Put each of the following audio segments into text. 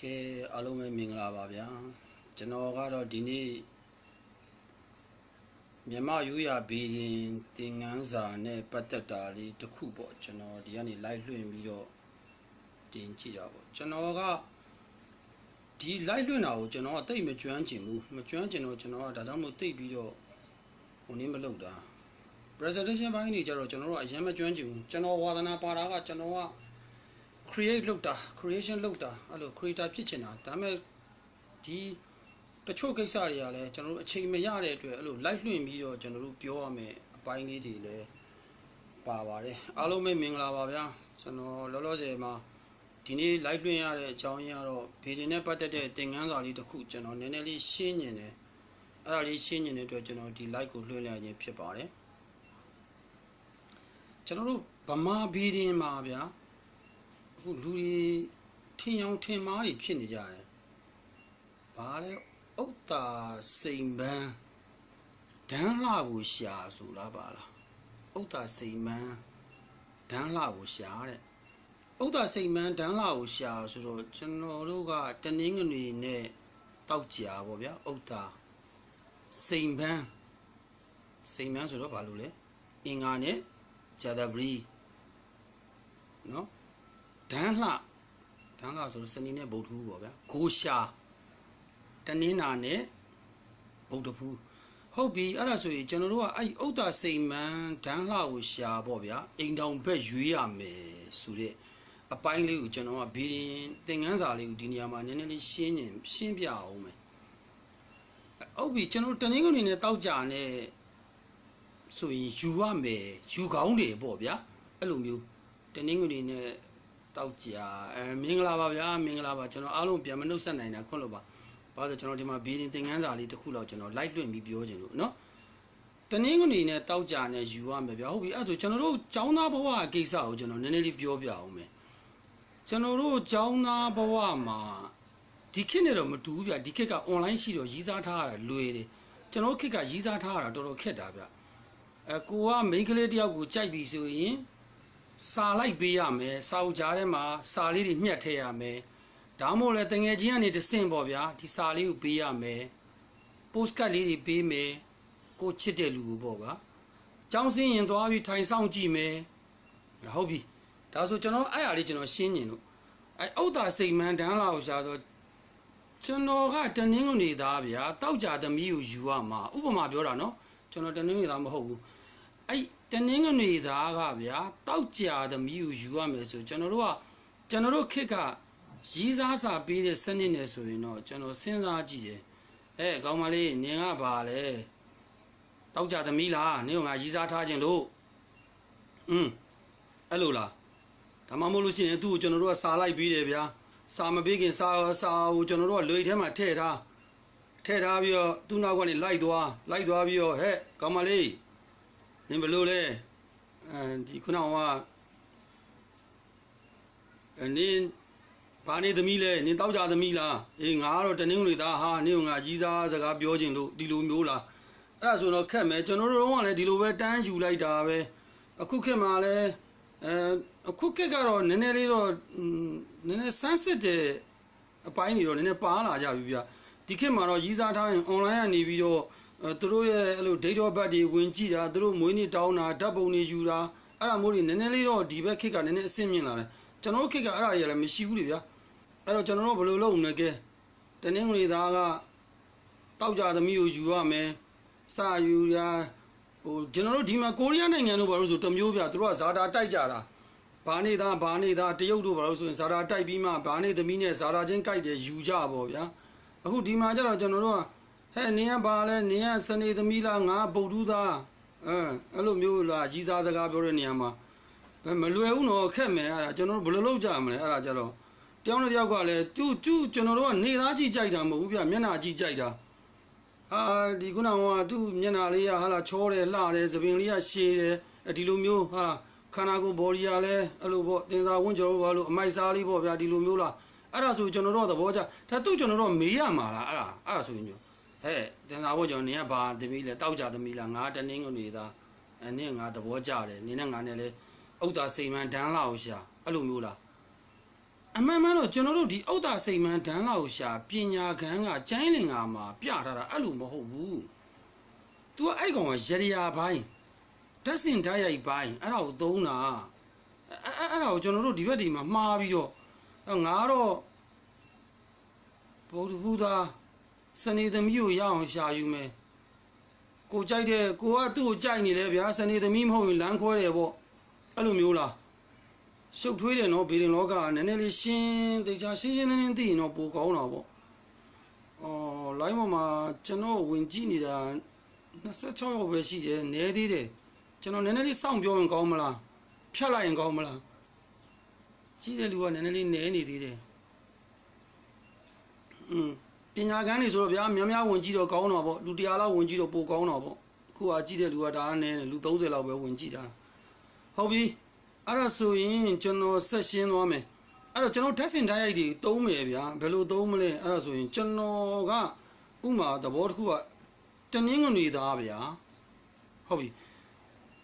ကဲအားလုံးပဲမင်္ဂလာပါဗျာကျွန်တော်ကတော့ဒီနေ့မြန်မာယူရဘီရင်တင်ငန်းစာနဲ့ပတ်သက်တာလေးတစ်ခုပေါ့ကျွန်တော်ဒီကနေ live လွှင့်ပြီးတော့တင်ကြည့်တာပေါ့ကျွန်တော်ကဒီ live လွှင့်တာကိုကျွန်တော်ကတိတ်မကျွမ်းကျင်ဘူးမကျွမ်းကျင်တော့ကျွန်တော်ကဒါတော့မဟုတ်တိတ်ပြီးတော့ဟိုနည်းမလုပ်တာ presentation ဘိုင်းနေကြတော့ကျွန်တော်တို့ကအရင်မကျွမ်းကျင်ဘူးကျွန်တော်ဝါသနာပါတာကကျွန်တော်က create လုပ်တာ creation လုပ်တာအဲ့လို creator ဖြစ်ချင်တာဒါပေမဲ့ဒီတချို့ကိစ္စတွေကလည်းကျွန်တော်တို့အချိန်မရတဲ့အတွက်အဲ့လို live လွှင့်ပြီးတော့ကျွန်တော်တို့ပြောရမယ်အပိုင်းလေးတွေလည်းပါပါတယ်အားလုံးပဲမင်္ဂလာပါဗျာကျွန်တော်လောလောဆယ်မှာဒီနေ့ live လွှင့်ရတဲ့အကြောင်းရင်းကတော့ဗီဒီနဲ့ပတ်သက်တဲ့သင်ခန်းစာလေးတစ်ခုကျွန်တော်နည်းနည်းလေးရှင်းညင်တယ်အဲ့ဒါလေးရှင်းညင်တဲ့အတွက်ကျွန်တော်ဒီ live ကိုလွှင့်လိုက်ခြင်းဖြစ်ပါတယ်ကျွန်တော်တို့ဗမာဗီဒီမှာဗျာ အခုလူတွေထင်အောင်ထင်မှားတွေဖြစ်နေကြတယ်။ဘာလဲဥတ္တာစိန်ပန်းဒန်းလှကိုရှာဆိုလားပါလား။ဥတ္တာစိန်ပန်းဒန်းလှကိုရှာတဲ့။ဥတ္တာစိန်ပန်းဒန်းလှကိုရှာဆိုတော့ကျွန်တော်တို့ကတနင်္ဂနွေနဲ့တောက်ကြာပေါ့ဗျာ။ဥတ္တာစိန်ပန်းစိန်ပန်းဆိုတော့ဘာလို့လဲ။အင်္ဂါနဲ့ဂျာဒဘရီနော် ဒန်းလှဒန်းလှဆိုစနေနဲ့ဗုဒ္ဓဟူးပေါ့ဗျာဂိုးရှာတနင်္လာနဲ့ဗုဒ္ဓဖူးဟုတ်ပြီအဲ့ဒါဆိုရင်ကျွန်တော်တို့ကအဲ့ဥဒ္ဒါစိန်မန်ဒန်းလှကိုရှာပေါ့ဗျာအိမ်တောင်ဘက်ရွေးရမယ်ဆိုတဲ့အပိုင်းလေးကိုကျွန်တော်ကဘီရင်သင်ငန်းစာလေးကိုဒီနေရာမှာနည်းနည်းလေးရှင်းညင်ရှင်းပြအောင်မယ်ဟုတ်ပြီကျွန်တော်တို့တနင်္ဂနွေနဲ့တောက်ကြနဲ့ဆိုရင်ယူရမယ်ယူကောင်းတယ်ပေါ့ဗျာအဲ့လိုမျိုးတနင်္ဂနွေနဲ့ တောက်ကြာအဲမင်္ဂလာပါဗျာမင်္ဂလာပါကျွန်တော်အားလုံးပြန်မနှုတ်ဆက်နိုင်တာခွန့်လို့ပါဘာလို့ကျွန်တော်ဒီမှာဘီရင်သင်ခန်းစာလေးတစ်ခုလောက်ကျွန်တော် light လွင့်ပြီးပြောချင်လို့နော်တနင်္ဂနွေနဲ့တောက်ကြာနဲ့ယူရမယ်ဗျာဟုတ်ပြီအဲ့ဒါဆိုကျွန်တော်တို့ចောင်းသားဘဝကိစ္စကိုကျွန်တော်နည်းနည်းလေးပြောပြအောင်မယ်ကျွန်တော်တို့ចောင်းသားဘဝမှာဒီခေတ်နဲ့တော့မတူဘူးဗျာဒီခေတ်က online ရှိတော့ရီးစားထားရတာလွယ်တယ်ကျွန်တော်ခေတ်ကရီးစားထားရတာတော်တော်ခက်တာဗျာအဲကိုကမိန်းကလေးတယောက်ကိုကြိုက်ပြီဆိုရင် စာလိုက်ပေးရမယ်စာအုပ်ကြားထဲမှာစာလေးတွေညှက်ထည့်ရမယ်ဒါမှမဟုတ်လဲတငယ်ချင်းကနေတဆင့်ပေါ့ဗျာဒီစာလေးကိုပေးရမယ်ပို့စကတ်လေးတွေပေးမယ်ကိုချစ်တဲ့လူကိုပေါ့ဗျာကျောင်းစင်းရင်သွားပြီးထိုင်ဆောင်ကြည့်မယ်ဟုတ်ပြီဒါဆိုကျွန်တော်အဲ့အရာလေးကျွန်တော်ရှင်းညင်လို့အဲ့ဥဒ္ဒါစိတ်မှန်တန်းလာကိုရှာဆိုကျွန်တော်ကတနင်္ဂနွေသားဗျာတောက်ကြသမီးကိုယူရမှာဥပမာပြောတာနော်ကျွန်တော်တနင်္ဂနွေသားမဟုတ်ဘူးအဲ့ တနင်္ဂနွေသားကဗျာတောက်ကြသမီးကိုယူရမယ်ဆိုကျွန်တော်တို့ကကျွန်တော်တို့ခက်ကရီးစားစာပေးတဲ့စနစ်နဲ့ဆိုရင်တော့ကျွန်တော်စဉ်းစားကြည့်တယ်အဲကောင်းမလေးနင်ကဘာလဲတောက်ကြသမီးလားနင်ကငါရီးစားထားခြင်းလို့อืมအဲ့လိုလားဒါမှမဟုတ်လို့ရှိရင်သူ့ကိုကျွန်တော်တို့ကစာလိုက်ပေးတယ်ဗျာစာမပေးခင်စာစာကိုကျွန်တော်တို့ကလွေထဲမှာထည့်ထားထည့်ထားပြီးတော့သူ့နောက်ကနေလိုက်သွားလိုက်သွားပြီးတော့ဟဲ့ကောင်းမလေး နင်ဘလို့လဲအဲဒီခုနကအဲနင်ဘာနေသမီးလဲနင်တောက်ကြသမီးလားအေးငါကတော့တနင်္ဂနွေသားဟာနင်ကငါကြီးစားစကားပြောခြင်းလို့ဒီလိုမျိုးလားအဲ့ဒါဆိုတော့ခက်မယ်ကျွန်တော်တို့ကလည်းဒီလိုပဲတန်းယူလိုက်တာပဲအခုခက်မှာလဲအဲအခုခက်ကတော့နည်းနည်းလေးတော့နည်းနည်းစမ်းစစ်တဲ့အပိုင်းတွေတော့နည်းနည်းပါလာကြပြီဗျဒီခေတ်မှာတော့ရည်စားထားရင် online ကနေပြီးတော့ အဲသူတို့ရဲ့အဲ့လို date of birth တွေဝင်ကြည့်တာသူတို့မွေးနေ့တောင်းတာဓာတ်ပုံတွေယူတာအဲ့ဒါမျိုးတွေနည်းနည်းလေးတော့ဒီဘက်ခေတ်ကနည်းနည်းအဆင့်မြင့်လာတယ်ကျွန်တော်တို့ခေတ်ကအဲ့ဒါတွေလည်းမရှိဘူးလေဗျာအဲ့တော့ကျွန်တော်တို့ဘယ်လိုလုပ်မလဲကဲတနင်္ဂနွေသားကတောက်ကြသမီးကိုယူရမယ်စယူရဟိုကျွန်တော်တို့ဒီမှာကိုရီးယားနိုင်ငံတို့ဘာလို့ဆိုတစ်မျိုးဗျာသူတို့ကဇာတာတိုက်ကြတာဘာနေသားဘာနေသားတရုတ်တို့ဘာလို့ဆိုရင်ဇာတာတိုက်ပြီးမှဘာနေသမီးနဲ့ဇာတာချင်းကြိုက်တယ်ယူကြပါဗျာအခုဒီမှာကျတော့ကျွန်တော်တို့က ဟဲ့နင်ကဘာလဲနင်ကစနေသမီးလားငါဗုဒ္ဓသားအဲအဲ့လိုမျိုးလားကြီးစားစကားပြောတဲ့နေရာမှာဘယ်မလွယ်ဘူးနော်ခက်မယ်အဲ့ဒါကျွန်တော်တို့ဘယ်လိုလုပ်ကြမလဲအဲ့ဒါကြတော့တယောက်နဲ့တယောက်ကလည်းကျူးကျူးကျွန်တော်တို့ကနေသားကြည့်ကြိုက်တာမဟုတ်ဘူးဗျမျက်နှာကြည့်ကြိုက်တာအာဒီခုနကသူ့မျက်နှာလေးကဟာလာချောတယ်လှတယ်သပင်လေးကရှည်တယ်ဒီလိုမျိုးဟာခန္ဓာကိုယ်ဘော်ဒီကလည်းအဲ့လိုပေါ့တင်စာဝန်းကျော်တို့ဘာလို့အမိုက်စားလေးပေါ့ဗျာဒီလိုမျိုးလားအဲ့ဒါဆိုကျွန်တော်တို့သဘောကျဒါသူ့ကျွန်တော်တို့မေးရမှာလားအဲ့ဒါအဲ့ဒါဆိုရင်မျိုး ဟဲ့တင်သာဖို့ကြောင့်နင်ကဘာသမီးလဲတောက်ကြသမီးလားငါတနင်းကုန်နေတာအဲနင်ငါသဘောကျတယ်နင်နဲ့ငါနဲ့လဲဥဒ္ဒါစိန်မှန်ဒန်းလာအောင်ရှာအဲ့လိုမျိုးလားအမှန်မှန်တော့ကျွန်တော်တို့ဒီဥဒ္ဒါစိတ်မှန်ဒန်းလာကိုရှာပညာခန်းကကျိုင်းလင်္ကာမှာပြထားတာအဲ့လိုမဟုတ်ဘူး तू ကအဲ့ကောင်ကရရဘိုင်းဓာတ်စင်ဓာတ်ရိုက်ဘိုင်းအဲ့ဒါကိုသုံးတာအဲ့အဲ့အဲ့ဒါကိုကျွန်တော်တို့ဒီဘက်ဒီမှာမှားပြီးတော့အဲ့ငါတော့ဘုဒ္ဓဘုရား စနေသမီးကိုရအောင်ရှာယူမယ်ကိုကြိုက်တဲ့ကိုကသူ့ကိုကြိုက်နေတယ်ဗျာစနေသမီးမဟုတ်ရင်လမ်းခွဲတယ်ပေါ့အဲ့လိုမျိုးလားရှုပ်ထွေးတယ်နော်ဘေဒင်လောကကနည်းနည်းလေးရှင်းတေချာရှင်းရှင်းလင်းလင်းသိရင်တော့ပိုကောင်းတာပေါ့။အော် line ပေါ်မှာကျွန်တော်ဝင်ကြည့်နေတာ26ရောက်ပဲရှိတယ်နည်းသေးတယ်။ကျွန်တော်နည်းနည်းလေးစောင့်ပြောရင်ကောင်းမလား။ဖြတ်လိုက်ရင်ကောင်းမလား။ကြည့်တဲ့လူကနည်းနည်းလေးနည်းနေသေးတယ်။อืม ပညာကန်းနေဆိုတော့ဗျာများများဝင်ကြည့်တော့ကောင်းတော့ပေါ့လူတရားလောက်ဝင်ကြည့်တော့ပိုကောင်းတော့ပေါ့။ခုကကြည့်တဲ့လူကဒါကနည်းတယ်လူ30လောက်ပဲဝင်ကြည့်တာ။ဟုတ်ပြီ။အဲ့ဒါဆိုရင်ကျွန်တော်ဆက်ရှင်းသွားမယ်အဲ့တော့ကျွန်တော်ဓာတ်စင်ဓာတ်ရိုက်တွေသုံးမယ်ဗျာဘယ်လိုသုံးမလဲအဲ့ဒါဆိုရင်ကျွန်တော်ကဥမာသဘောတစ်ခုကတနင်္ဂနွေသားဗျာဟုတ်ပြီ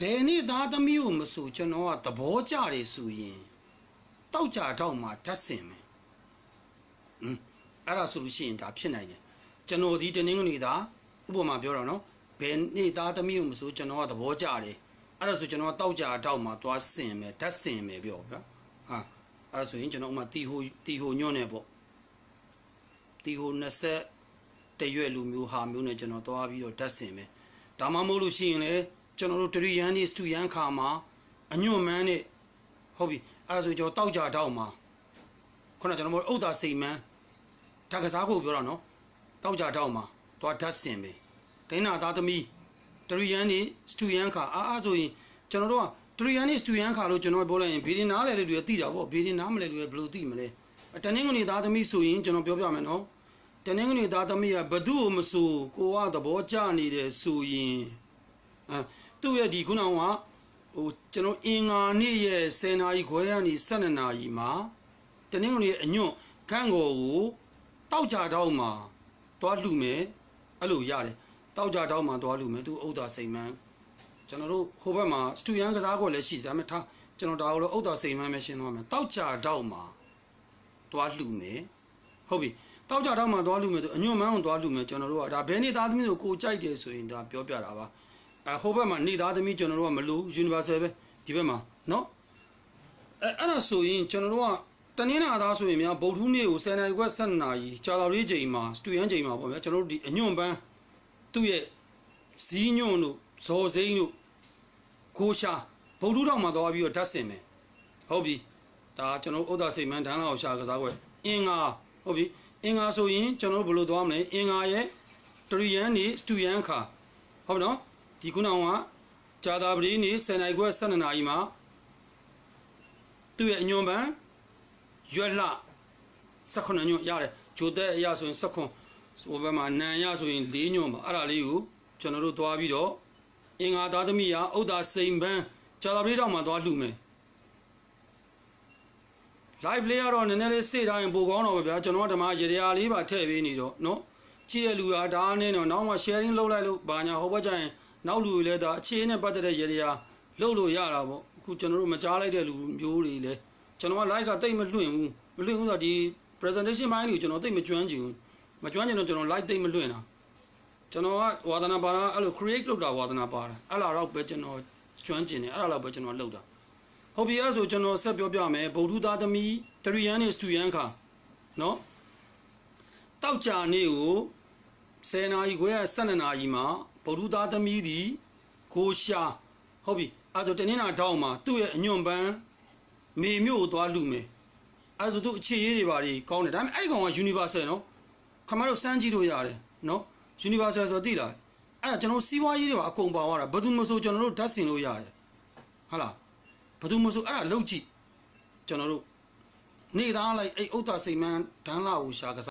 ဘယ်နေ့သားသမီးကိုမဆိုကျွန်တော်ကသဘောကြတယ်ဆိုရင်တောက်ကြတော့မှဓာတ်စင်မယ်ဟမ် အဲ့ဒါဆိုလို့ရှိရင်ဒါဖြစ်နိုင်တယ်ကျွန်တော်ဒီတနင်္ဂနွေသားဥပမာပြောတော့နော်ဘယ်နေ့သားသမီးကိုမဆိုကျွန်တော်ကသဘောကြတယ်အဲ့ဒါဆိုကျွန်တော်တောက်ကြအတောက်မှာသွားဆင်မယ်ဓာတ်ဆင်မယ်ပြောဗျာဟာအဲ့ဒါဆိုရင်ကျွန်တော်ဥမာတီဟိုတီဟိုညွန့်နေပေါ့တီဟို20တရွက်လူမျိုးဟာမျိုးနဲ့ကျွန်တော်သွားပြီးတော့ဓာတ်ဆင်မယ်ဒါမှမဟုတ်လို့ရှိရင်လေကျွန်တော်တို့တရီယန်နေစတူယန်ခါမှာအညွန့်မန်းနဲ့ဟုတ်ပြီအဲ့ဒါဆိုကျွန်တော်တောက်ကြအတောက်မှာခုနကကျွန်တော်တို့ဥဒ္ဒါစိတ်မန်း ဓာတ်ကစားဖို့ပြောတော့နော်တောက်ကြအတောက်မှာသွားဓာတ်ဆင်မယ်ဒိနာသားသမီးတရီယန်နေစတူယန်ခါအားအားဆိုရင်ကျွန်တော်တို့ကတရီယန်နေစတူယန်ခါလို့ကျွန်တော်ပြောလိုက်ရင်ဘေးရင်နားလေလူတွေသိတာပေါ့ဘေးရင်နားမလဲလူတွေဘယ်လိုသိမလဲအတနင်္ဂနွေသားသမီးဆိုရင်ကျွန်တော်ပြောပြမယ်နော်တနင်္ဂနွေသားသမီးကဘသူ့ကိုမဆိုကိုကသဘောကျနေတယ်ဆိုရင်အဲသူ့ရဲ့ဒီခုနကဟိုကျွန်တော်အင်္ဂါနေ့ရဲ့10နာရီခွဲကနေ12နာရီမှာတနင်္ဂနွေအညွန့်ခန့်ကိုကို တောက်ကြတော့မှာတွားလှူမယ်အဲ့လိုရတယ် တောက်ကြတောက်မှသွားလူမယ်သူဥဒ္ဒါစိန်မန်းကျွန်တော်တို့ဟိုဘက်မှာစတူယန်ကစားကွက်လည်းရှိတယ်ဒါပေမဲ့ထားကျွန်တော်ဒါကိုလည်းဥဒ္ဒါစိန်မန်းပဲရှင်းသွားမယ်တောက်ကြတောက်မှသွားလူမယ်ဟုတ်ပြီတောက်ကြတောက်မှသွားလူမယ်သူအညွန့်မန်းကိုသွားလူမယ်ကျွန်တော်တို့ကဒါဘယ်နေသားသမီးကိုကိုကြိုက်တယ်ဆိုရင်ဒါပြောပြတာပါအဲဟိုဘက်မှာနေသားသမီးကျွန်တော်တို့ကမလူ universal ပဲဒီဘက်မှာเนาะအဲအဲ့ဒါဆိုရင်ကျွန်တော်တို့က တနင်္လာသားဆိုရင်များဗုဒ္ဓဟူးနေ့ကို10နာရီခွဲ12နာရီကြာတော်လေးချိန်မှာစတူယန်ချိန်မှာပေါ့ဗျာကျွန်တော်တို့ဒီအညွန့်ပန်းသူ့ရဲ့ဇီးညွန့်တို့ဇော်စိမ့်တို့ကိုရှာဗုဒ္ဓထောင်မှာသွားပြီးတော့ဓာတ်ဆင်မယ်ဟုတ်ပြီဒါကျွန်တော်ဥဒ္ဒါစိတ်မန်းဒန်းလာအောင်ရှာကစားခွဲအင်္ဂါဟုတ်ပြီအင်္ဂါဆိုရင်ကျွန်တော်တို့ဘယ်လိုသွားမလဲအင်္ဂါရဲ့တရီယန်နေစတူယန်ခါဟုတ်ပြီနော်ဒီခုနကဂျာတာပရီနေ10နိုင်ခွဲ12နာရီမှာသူ့ရဲ့အညွန်ပန်း ရွက်လှ18ညွန့်ရတယ်ဂျိုတဲ့အရာဆိုရင်18ဟိုဘက်မှာနန်ရဆိုရင်၄ညွန့်ပါအဲ့ဒါလေးကိုကျွန်တော်တို့သွားပြီးတော့အင်္ဂါသားသမီးရဥဒ္ဒါစိန်ပန်းဂျာတာပရိတောင်မှာသွားလှူမယ် live player တော့နည်းနည်းလေးစေ့ထားရင်ပိုကောင်းတော့ပဲဗျာကျွန်တော်ကဓမ္မရေတရာလေးပါထည့်ပေးနေတော့နော်ကြည့်တဲ့လူကဒါနဲ့တော့နောက်မှ sharing လုပ်လိုက်လို့ဘာညာဟိုဘက်ကျရင်နောက်လူတွေလည်းဒါအခြေအနေနဲ့ပတ်သက်တဲ့ရေတရာလုပ်လို့ရတာပေါ့အခုကျွန်တော်တို့မကြားလိုက်တဲ့လူမျိုးတွေလည်း ကျွန်တော်က live ကတိတ်မလွှင့်ဘူးမလွှင့်ဘူးဆိုတော့ဒီ presentation ပိုင်းကိုကျွန်တော်တိတ်မကျွမ်းကျင်ဘူးမကျွမ်းကျင်တော့ကျွန်တော် live သိမ့်မလွှင့်တာကျွန်တော်ကဝါသနာပါတာအဲ့လို create လုပ်တာဝါသနာပါတာအဲ့လာတော့ပဲကျွန်တော်ကျွမ်းကျင်တယ်အဲ့လာတော့ပဲကျွန်တော်လုပ်တာဟုတ်ပြီအဲ့ဆိုကျွန်တော်ဆက်ပြောပြမယ်ဗုဒ္ဓသားသမီးတရီယန်နဲ့စတူယန်ခါနော်တောက်ကြနေ့ကို10နာရီခွဲ12နာရီမှာဗုဒ္ဓသားသမီးဒီကိုရှာဟုတ်ပြီအဲ့ဆိုတနင်္လာတောက်မှာသူ့ရဲ့အညွန့်ပန်း မေမျိုးကိုသွားလူမယ်အဲ့ဆိုသူအခြေရေးတွေပါတွေကောင်းတယ်ဒါပေမဲ့အဲ့ဒီကောင်က universal နော်ခမတို့စမ်းကြည့်လို့ရတယ်နော် universal ဆိုသိလားအဲ့ဒါကျွန်တော်စီးပွားရေးတွေပါအကုန်ပါသွားတာဘယ်သူမဆိုကျွန်တော်တို့ဓာတ်ဆင်လို့ရတယ်ဟုတ်လားဘယ်သူမဆိုအဲ့ဒါလုတ်ကြည့်ကျွန်တော်တို့နေသားလိုက်အဲ့ဥဒ္ဒါစိန်မန်းဒန်းလာကိုရှာကစား